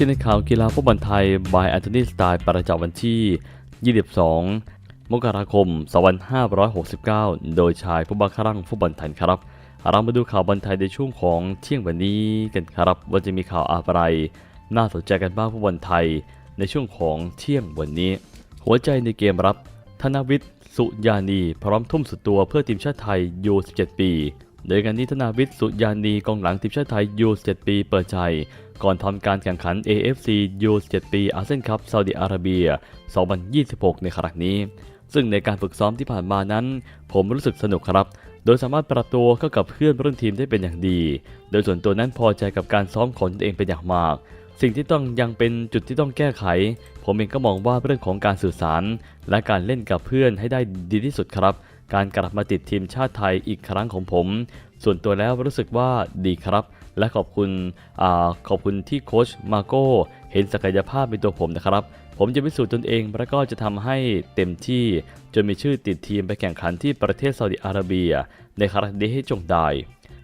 ที่ในข่าวกีฬาฟุตบอลไทย บายแอนโทนีสไตล์ประจำวันที่ 22 มกราคม 2569 โดยชายผู้บังคับรังฟุตบอลไทยครับ เรามาดูข่าวบอลไทยในช่วงของเที่ยงวันนี้กันครับ ว่าจะมีข่าวอะไร น่าสนใจกันบ้างฟุตบอลไทย ในช่วงของเที่ยงวันนี้ หัวใจในเกมรับ ธนวิทย์ สุยานี พร้อมทุ่มสุดตัวเพื่อทีมชาติไทยยู17 ปี โดยการนี้ธนาวิทย์สุยานีกองหลังทีมชาติไทยยู17ปีเปิดใจก่อนทำการแข่งขัน AFC U17 ปีอาเซียนคัพซาอุดิอาระเบีย 2026 ในครั้งนี้ ซึ่งในการฝึกซ้อมที่ผ่านมานั้น ผมรู้สึกสนุกครับ โดยสามารถปรับตัวเข้ากับเพื่อนร่วมทีมได้เป็นอย่างดี โดยส่วนตัวนั้นพอใจกับการซ้อมของตัวเองเป็นอย่างมาก สิ่งที่ต้องยังเป็นจุดที่ต้องแก้ไข ผมเองก็มองว่าเรื่องของการสื่อสาร และการเล่นกับเพื่อนให้ได้ดีที่สุดครับ การกลับมาติดทีมชาติไทยอีกครั้งของผม ส่วนตัวแล้วรู้สึกว่าดีครับ และขอบคุณอขอบคุณที่โค้ชมาโก้เห็นศักยภาพในตัวผมนะครับ ผมจะพิสูจน์ตนเองและก็จะทำให้เต็มที่ จนมีชื่อติดทีมไปแข่งขันที่ประเทศซาอุดิอาระเบีย ในครั้งนี้ให้จงได้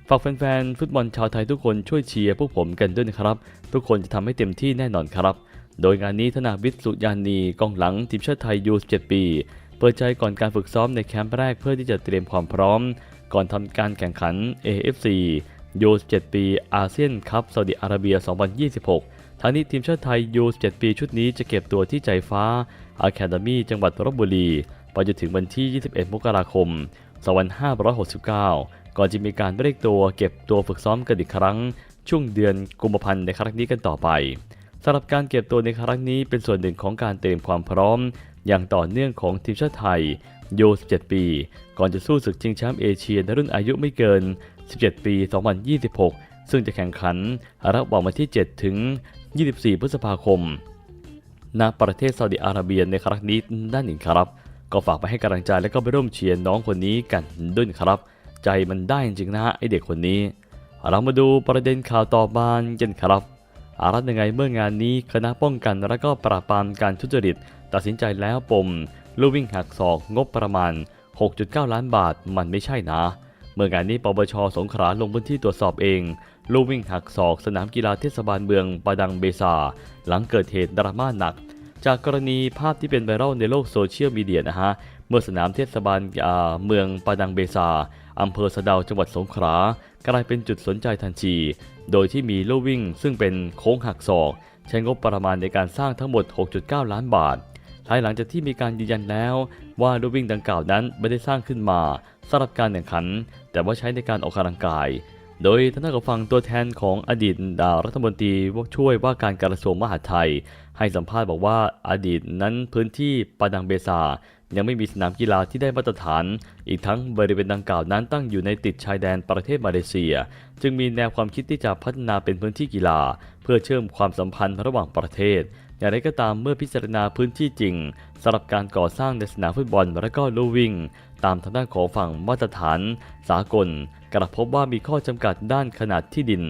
ฝากแฟนๆ ฟุตบอลชาวไทยทุกคนช่วยเชียร์พวกผมกันด้วยนะครับ ทุกคนจะทำให้เต็มที่แน่นอนครับ โดยงานนี้ธนาวิทย์สุยานีกองหลังทีมชาติไทยยู17ปี เปิดใจก่อนการฝึกซ้อมในแคมป์แรกเพื่อที่จะเตรียมความพร้อม ก่อนทำการแข่งขัน AFC ยู17ปีอาเซียนคัพซาอุดิอาระเบีย 2026 ทั้งนี้ทีมชาติไทยยู17ปีชุดนี้จะเก็บตัวที่ใจฟ้าอาคาเดมีจังหวัดลบบุรี ไปจนถึงวันที่ 21 มกราคม 2569 ก่อนจะมีการเรียกตัวเก็บตัวฝึกซ้อมกันอีกครั้ง ช่วงเดือนกุมภาพันธ์ในครั้งนี้กันต่อไปสำหรับการเก็บตัวในครั้งนี้เป็นส่วนหนึ่งของการเตรียมความพร้อม อย่างต่อเนื่องของทีมชาติไทยโย 17 ปี ก่อนจะสู้ศึกชิงแชมป์เอเชียในรุ่นอายุไม่เกิน 17 ปี 2026 ซึ่งจะแข่งขันระหว่างวันที่ 7 ถึง 24 พฤษภาคม ณ ประเทศซาอุดิอาระเบียในครั้งนี้ด้านหนึ่งครับ ก็ฝากไปให้กำลังใจและก็ไปร่วมเชียร์น้องคนนี้กันด้วยครับ ใจมันได้จริงนะฮะไอเด็กคนนี้ เรามาดูประเด็นข่าวต่อมากันครับอารัฐยังไงเมื่องานนี้คณะป้องกันและก็ปราบปรามการทุจริต ตัดสินใจแล้วปมลู่วิ่งหักศอกงบประมาณ 6.9 ล้านบาทมันไม่ใช่นะ เมื่องานนี้ปปชสงขลาลงพื้นที่ตรวจสอบเอง ลู่วิ่งหักศอกสนามกีฬาเทศบาลเมืองปาดังเบซา หลังเกิดเหตุดราม่าหนัก จากกรณีภาพที่เป็นไวรัลในโลกโซเชียลมีเดียนะฮะ เมื่อสนามเทศบาลเมืองปาดังเบซาอำเภอสะเดาจังหวัดสงขลากลายเป็นจุดสนใจทันที โดยที่มีลู่วิ่งซึ่งเป็นโค้งหักศอก ใช้งบประมาณในการสร้างทั้งหมด 6.9 ล้านบาท ภายหลังจากที่มีการยืนยันแล้วว่าลู่วิ่งดังกล่าวนั้นไม่ได้สร้างขึ้นมาสำหรับการแข่งขัน แต่ว่าใช้ในการออกกำลังกาย โดยท่านกับฟังตัวแทนของอดีตดาวรัฐมนตรีว่าช่วยว่าการกระทรวงมหาดไทย ให้สัมภาษณ์บอกว่าอดีตนั้นพื้นที่ปาดังเบซายังไม่มีสนามกีฬาที่ได้มาตรฐาน อีกทั้งบริเวณดังกล่าวนั้นตั้งอยู่ในติดชายแดนประเทศมาเลเซีย จึงมีแนวความคิดที่จะพัฒนาเป็นพื้นที่กีฬา เพื่อเชื่อมความสัมพันธ์ระหว่างประเทศ อย่างไรก็ตามเมื่อพิจารณาพื้นที่จริงสำหรับการก่อสร้างในสนามฟุตบอลและก็ลู่วิ่ง ตามทางด้านของฝั่งมาตรฐาน สากล กระพบว่ามีข้อจำกัดด้านขนาดที่ดิน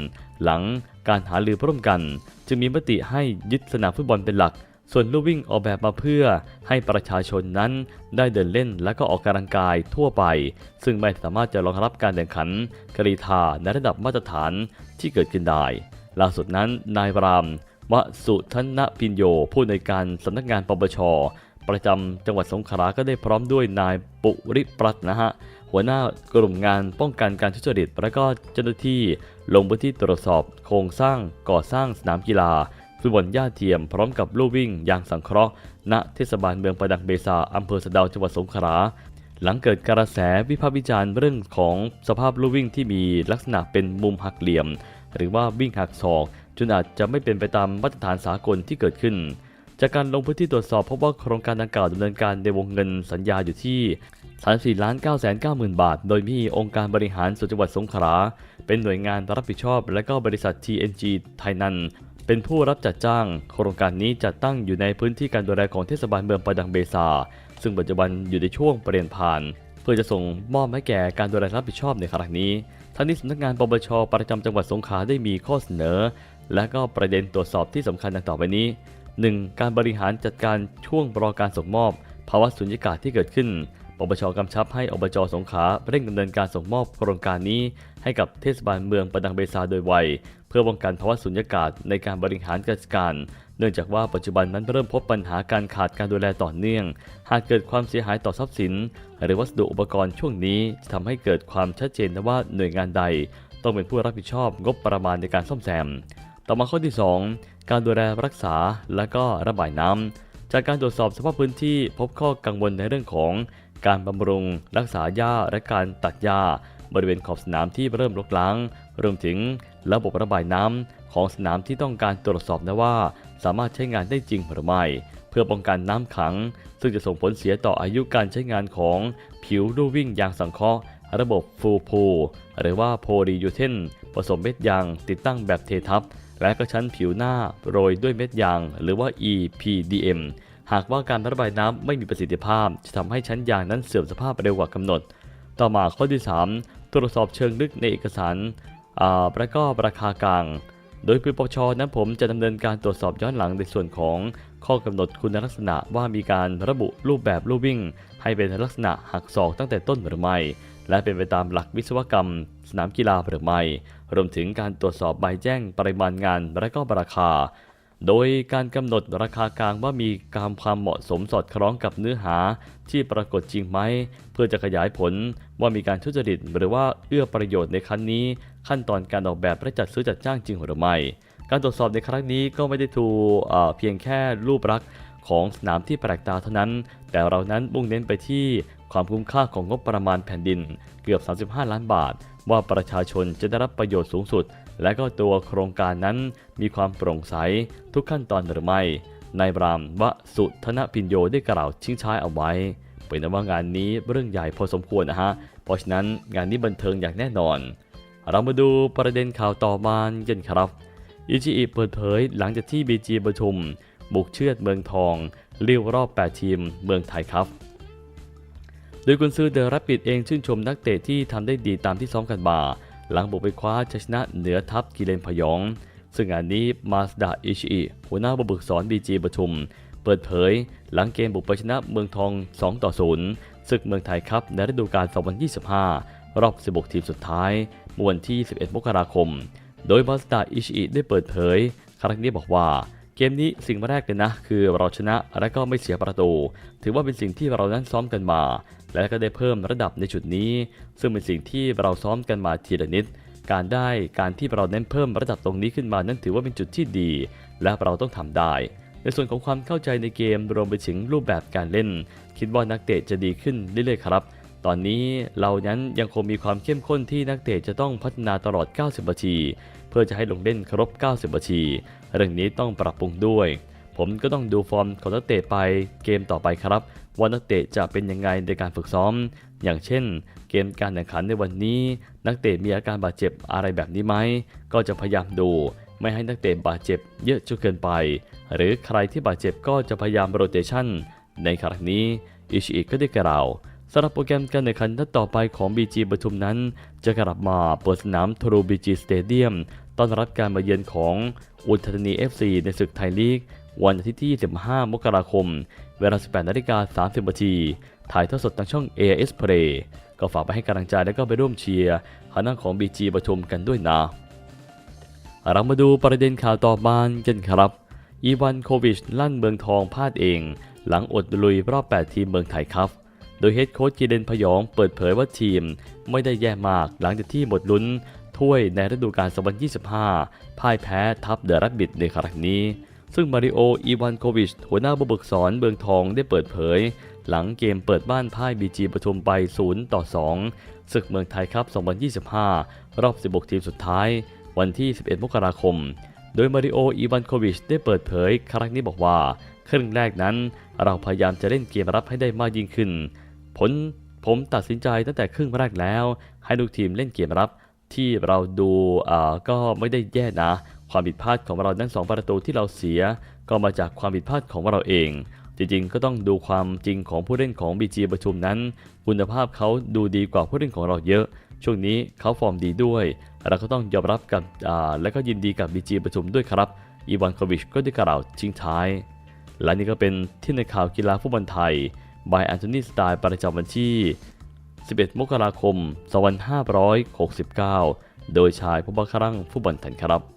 หลังการหารือร่วมกัน จึงมีมติให้ยึดสนามฟุตบอลเป็นหลัก ส่วนลู่วิ่งออกแบบมาเพื่อให้ประชาชนนั้นได้เดินเล่นและก็ออกกำลังกายทั่วไป ซึ่งไม่สามารถจะรองรับการแข่งขันกรีธาในระดับมาตรฐานที่เกิดขึ้นได้ล่าสุดนั้นนายบราม วสุทนพินโย ผู้ในการสำนักงานปปช ประจำจังหวัดสงขลาก็ได้พร้อมด้วยนายปุริปรัตน์นะฮะ หัวหน้ากลุ่มงานป้องกันการทุจริต และก็เจ้าหน้าที่ลงพื้นที่ตรวจสอบโครงสร้างก่อสร้างสนามกีฬาฟุตบอลหญ้าเทียมพร้อมกับลู่วิ่งยางสังเคราะห์ณเทศบาลเมืองประดังเบซาอำเภอสะเดาจังหวัดสงขลาหลังเกิดกระแสวิพากษ์วิจารณ์เรื่องของสภาพลู่วิ่งที่มีลักษณะเป็นมุมหักเหลี่ยม หรือว่าวิ่งหักศอก จนอาจจะไม่เป็นไปตามมาตรฐานสากลที่เกิดขึ้น จากการลงพื้นที่ตรวจสอบพบว่าโครงการดังกล่าวดำเนินการในวงเงินสัญญาอยู่ที่ 34ล้าน9 9 0 0 0 0 บาท โดยมีองค์การบริหารส่วนจังหวัดสงขลาเป็นหน่วยงานรับผิดชอบ และก็บริษัท TNG ไทยนันเป็นผู้รับจัดจ้าง โครงการนี้จัดตั้งอยู่ในพื้นที่การดูแลของเทศบาลเมืองประดังเบซา ซึ่งปัจจุบันอยู่ในช่วงเปลี่ยนผ่าน เพื่อจะส่งมอบให้แก่การดูแลรับผิดชอบในครั้งนี้ทั้งนี้สำนักงานปปชประจำจังหวัดสงขลาได้มีข้อเสนอ และก็ประเด็นตรวจสอบที่สำคัญดังต่อไปนี้ 1. การบริหารจัดการช่วงรอการส่งมอบ ภาวะสุญญากาศที่เกิดขึ้น ปปชกำชับให้อบจสงขลาเร่งดำเนินการส่งมอบโครงการนี้ ให้กับเทศบาลเมืองประดังเบซาโดยไว เพื่อป้องกันภาวะสุญญากาศในการบริหารราชการ เนื่องจากว่าปัจจุบันนั้นเริ่มพบปัญหาการขาดการดูแลต่อเนื่อง หากเกิดความเสียหายต่อทรัพย์สิน หรือวัสดุอุปกรณ์ช่วงนี้จะทำให้เกิดความชัดเจนว่าหน่วยงานใด ต้องเป็นผู้รับผิดชอบงบประมาณในการซ่อมแซม ต่อมาข้อที่ 2 การดูแลรักษาและก็ระบายน้ำจากการตรวจสอบสภาพพื้นที่พบข้อกังวลในเรื่องของการบำรุง รักษาหญ้าและการตัดหญ้าบริเวณขอบสนามที่เริ่มรกร้าง รวมถึงระบบระบายน้ำของสนามที่ต้องการตรวจสอบนะว่า สามารถใช้งานได้จริงหรือไม่ เพื่อป้องกันน้ำขัง ซึ่งจะส่งผลเสียต่ออายุการใช้งานของผิวลู่วิ่งยางสังเคราะห์ระบบฟูพูหรือว่าโพลียูเทนผสมเม็ดยางติดตั้งแบบเททับ และก็ชั้นผิวหน้าโรยด้วยเม็ดยาง หรือว่า EPDM หากว่าการระบายน้ำไม่มีประสิทธิภาพ จะทำให้ชั้นยางนั้นเสื่อมสภาพเร็วกว่ากำหนด ต่อมาข้อที่ 3 ตรวจสอบเชิงลึกในเอกสารอ่าและก็ราคากลาง โดยปปชนั้นผมจะดำเนินการตรวจสอบย้อนหลังในส่วนของข้อกำหนดคุณลักษณะว่ามีการระบุรูปแบบลู่วิ่ง ให้เป็นลักษณะหักศอกตั้งแต่ต้นหรือไม่ และเป็นไปตามหลักวิศวกรรม สนามกีฬาหรือไม่ รวมถึงการตรวจสอบใบแจ้งปริมาณงานและก็ราคา โดยการกำหนดราคากลางว่ามีการความเหมาะสมสอดคล้องกับเนื้อหาที่ปรากฏจริงไหม เพื่อจะขยายผลว่ามีการทุจริตหรือว่าเอื้อประโยชน์ในครั้งนี้ ขั้นตอนการออกแบบและจัดซื้อจัดจ้างจริงหรือไม่ การตรวจสอบในครั้งนี้ก็ไม่ได้ทูเอ่อเพียงแค่รูปลักษณ์ของสนามที่แปลกตาเท่านั้น แต่เรานั้นมุ่งเน้นไปที่ความคุ้มค่าของงบประมาณแผ่นดินเกือบ 35 ล้านบาท ว่าประชาชนจะได้รับประโยชน์สูงสุด และก็ตัวโครงการนั้นมีความโปร่งใสทุกขั้นตอนหรือไม่ นายบรามวสุธนพินโยได้กล่าวชิงช้ายเอาไว้ เป็นนว่างานนี้เรื่องใหญ่พอสมควรนะฮะ เพราะฉะนั้นงานนี้บันเทิงอย่างแน่นอน เรามาดูประเด็นข่าวต่อมากันครับ อิจิอิเปิดเผยหลังจากที่บีจีประชุม บุกเชือดเมืองทองเลี้ยวรอบ 8 ทีมเมืองไทยครับ โดยกุนซือเดอรับปิดเองชื่นชมนักเตะที่ทำได้ดีตามที่ซ้อมกันมาหลังบุกไปคว้าชัยชนะเหนือทัพกิเลนพยอง ซึ่งงานนี้มาสดาอิชิอิหัวหน้าผู้ฝึกสอนบีจีประชุม เปิดเผย หลังเกมบุกไปชนะเมืองทอง 2 ต่อ 0 ศึกเมืองไทยครับในฤดูกาล 2025 รอบ 16 ทีมสุดท้ายเมื่อวันที่ 11 มกราคม โดยมาสดาอิชิอิได้เปิดเผย ครั้งนี้บอกว่าเกมนี้สิ่งแรกเลยนะ คือเราชนะและก็ไม่เสียประตู ถือว่าเป็นสิ่งที่เรานั้นซ้อมกันมา และก็ได้เพิ่มระดับในจุดนี้ ซึ่งเป็นสิ่งที่เราซ้อมกันมาทีละนิด การได้การที่เราเน้นเพิ่มระดับตรงนี้ขึ้นมานั้นถือว่าเป็นจุดที่ดี และเราต้องทำได้ ในส่วนของความเข้าใจในเกมรวมไปถึงรูปแบบการเล่น คิดว่านักเตะจะดีขึ้นเรื่อยๆครับตอนนี้เรานั้นยังคงมีความเข้มข้นที่นักเตะจะต้องพัฒนาตลอด 90 นาที เพื่อจะให้ลงเล่นครบ 90 นาที เรื่องนี้ต้องปรับปรุงด้วย ผมก็ต้องดูฟอร์มของนักเตะไปเกมต่อไปครับ ว่านักเตะจะเป็นยังไงในการฝึกซ้อม อย่างเช่น เกมการแข่งขันในวันนี้ นักเตะมีอาการบาดเจ็บอะไรแบบนี้ไหมก็จะพยายามดูไม่ให้นักเตะบาดเจ็บเยอะจนเกินไป หรือใครที่บาดเจ็บก็จะพยายามโรเตชันในครั้งนี้อิชิอิก็ได้กล่าวสำหรับโปรแกรมการแข่งขันนัดต่อไปของ BG ปทุมนั้น จะกลับมาเปิดสนามทรู BG Stadium ต้อนรับการมาเยือนของอุทัยธานี FC ในศึกไทยลีก วันอาทิตย์ที่ 25 มกราคม เวลา 18นาฬิกา30นาทีถ่ายทอดสดทางช่อง AIS Play ก็ฝากไปให้กำลังใจและก็ไปร่วมเชียร์คณะของ BG ปทุมกันด้วยนะ เรามาดูประเด็นข่าวต่อมากันครับ อีวานโควิชลั่นเมืองทองพลาดเอง หลังอดลุยรอบ 8 ทีมเมืองไทยครับ โดยเฮดโค้ชกีเดนพยองเปิดเผยว่าทีมไม่ได้แย่มากหลังจากที่หมดลุ้นถ้วยในฤดูกาล2025พ่ายแพ้ทัพเดอะรับบิดในครั้งนี้ ซึ่งมาริโอ อีวานโควิช หัวหน้าผู้ฝึกสอนเมืองทองได้เปิดเผย หลังเกมเปิดบ้านพ่ายบีจีปทุมไป 0 ต่อ 2 ศึกเมืองไทยครับ 2025 รอบ 16 ทีมสุดท้าย วันที่ 11 มกราคม โดยมาริโอ อีวานโควิช ได้เปิดเผยครั้งนี้บอกว่า ครึ่งแรกนั้น เราพยายามจะเล่นเกมรับให้ได้มากยิ่งขึ้น ผลผมตัดสินใจตั้งแต่ครึ่งแรกแล้ว ให้ลูกทีมเล่นเกมรับที่เราดูก็ไม่ได้แย่นะ ความผิดพลาดของเรานั้นสองประตูที่เราเสีย ก็มาจากความผิดพลาดของเราเอง จริงๆ ก็ต้องดูความจริงของผู้เล่นของ BG ประชุมนั้น คุณภาพเขาดูดีกว่าผู้เล่นของเราเยอะ ช่วงนี้เขาฟอร์มดีด้วย เราก็ต้องยอมรับกับและก็ยินดีกับ BG ประชุมด้วยครับ อีวานโควิชก็ได้กล่าวทิ้งท้าย และนี่ก็เป็นที่ในข่าวกีฬาฟุตบอลไทยบายแอนโทนีสไตล์ประจำวันที่ 11 มกราคม 2569 โดยชายผู้บังคับฟุตบอลไทยครับ